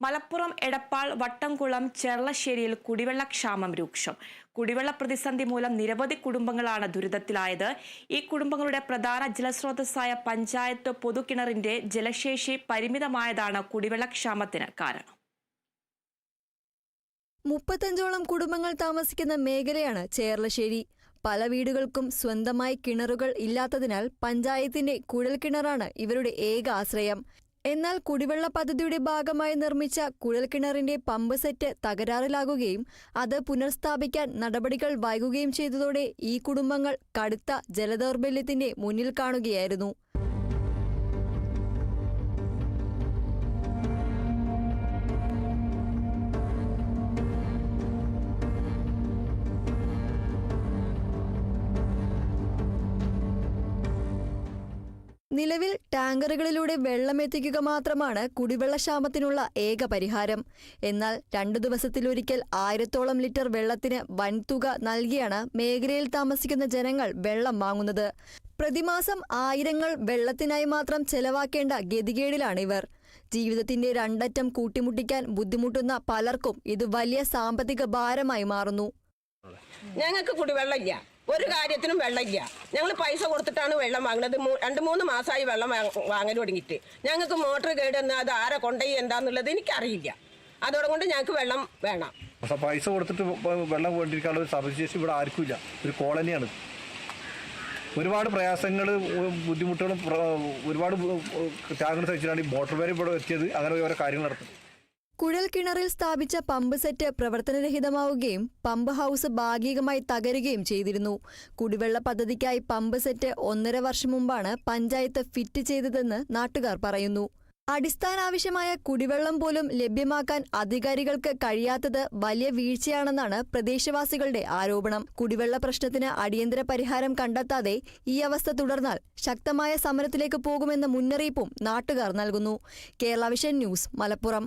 മലപ്പുറം എടപ്പാൾ വട്ടംകുളം ചെർളശ്ശേരിയിൽ കുടിവെള്ളക്ഷാമം രൂക്ഷം. കുടിവെള്ള പ്രതിസന്ധി മൂലം നിരവധി കുടുംബങ്ങളാണ് ദുരിതത്തിലായത്. ഈ കുടുംബങ്ങളുടെ പ്രധാന ജലസ്രോതസ്സായ പഞ്ചായത്ത് പൊതുകിണറിന്റെ ജലശേഷി പരിമിതമായതാണ് കുടിവെള്ളക്ഷാമത്തിന് കാരണം. മുപ്പത്തഞ്ചോളം കുടുംബങ്ങൾ താമസിക്കുന്ന മേഖലയാണ് ചേർലശ്ശേരി പല വീടുകൾക്കും സ്വന്തമായി കിണറുകൾ ഇല്ലാത്തതിനാൽ പഞ്ചായത്തിന്റെ കുഴൽക്കിണറാണ് ഇവരുടെ ഏക ആശ്രയം. എന്നാൽ കുടിവെള്ള പദ്ധതിയുടെ ഭാഗമായി നിർമ്മിച്ച കുഴൽക്കിണറിന്റെ പമ്പ് സെറ്റ് തകരാറിലാകുകയും അത് പുനഃസ്ഥാപിക്കാൻ നടപടികൾ വൈകുകയും ചെയ്തതോടെ ഈ കുടുംബങ്ങൾ കടുത്ത ജലദൗർബല്യത്തിന്റെ മുന്നിൽ കാണുകയായിരുന്നു നിലവിൽ ടാങ്കറുകളിലൂടെ വെള്ളമെത്തിക്കുക മാത്രമാണ് കുടിവെള്ളക്ഷാമത്തിനുള്ള ഏക പരിഹാരം. എന്നാൽ രണ്ടു ദിവസത്തിലൊരിക്കൽ ആയിരത്തോളം ലിറ്റർ വെള്ളത്തിന് വൻതുക നൽകിയാണ് മേഖലയിൽ താമസിക്കുന്ന ജനങ്ങൾ വെള്ളം വാങ്ങുന്നത്. പ്രതിമാസം ആയിരങ്ങൾ വെള്ളത്തിനായി മാത്രം ചെലവാക്കേണ്ട ഗതികേടിലാണിവർ. ജീവിതത്തിന്റെ രണ്ടറ്റം കൂട്ടിമുട്ടിക്കാൻ ബുദ്ധിമുട്ടുന്ന പലർക്കും ഇത് വലിയ സാമ്പത്തിക ഭാരമായി മാറുന്നു. ഞങ്ങൾക്ക് കുടിവെള്ളമില്ല ഒരു കാര്യത്തിനും വെള്ളമില്ല. ഞങ്ങൾ പൈസ കൊടുത്തിട്ടാണ് വെള്ളം വാങ്ങുന്നത് രണ്ട് മൂന്ന് മാസമായി വെള്ളം വാങ്ങ- വാങ്ങൽ തുടങ്ങിയിട്ട്. ഞങ്ങൾക്ക് മോട്ടർ കേടുന്ന അത് ആരെ കൊണ്ടുപോയി എന്താന്നുള്ളത് എനിക്കറിയില്ല. അതോടുകൊണ്ട് ഞങ്ങൾക്ക് വെള്ളം വേണം. പൈസ കൊടുത്തിട്ട് വെള്ളം കൊണ്ടിരിക്കാനുള്ള ഒരു സർവീസ് ഇവിടെ ആർക്കുമില്ല ഒരു കോളനിയാണ്. ഒരുപാട് പ്രയാസങ്ങൾ ബുദ്ധിമുട്ടുകളും ഒരുപാട് ത്യാഗങ്ങൾ സഹിച്ചിട്ടാണ് ഈ മോട്ടോർ വരെ ഇവിടെ എത്തിയത്. അങ്ങനെ ഓരോ കാര്യങ്ങൾ നടത്തുന്നത്. കുഴൽ കിണറിൽ സ്ഥാപിച്ച പമ്പ് സെറ്റ് പ്രവർത്തനരഹിതമാവുകയും പമ്പ് ഹൗസ് ഭാഗികമായി തകരുകയും ചെയ്തിരുന്നു. കുടിവെള്ള പദ്ധതിക്കായി പമ്പ് സെറ്റ് ഒന്നര വർഷം മുമ്പാണ് പഞ്ചായത്ത് ഫിറ്റ് ചെയ്തതെന്ന് നാട്ടുകാർ പറയുന്നു. അടിസ്ഥാന ആവശ്യമായ കുടിവെള്ളം പോലും ലഭ്യമാക്കാൻ അധികാരികൾക്ക് കഴിയാത്തത് വലിയ വീഴ്ചയാണെന്നാണ് പ്രദേശവാസികളുടെ ആരോപണം. കുടിവെള്ള പ്രശ്നത്തിന് അടിയന്തര പരിഹാരം കണ്ടെത്താതെ ഈ അവസ്ഥ തുടർന്നാൽ ശക്തമായ സമരത്തിലേക്ക് പോകുമെന്ന മുന്നറിയിപ്പും നാട്ടുകാർ നൽകുന്നു. Kerala vision news Malappuram.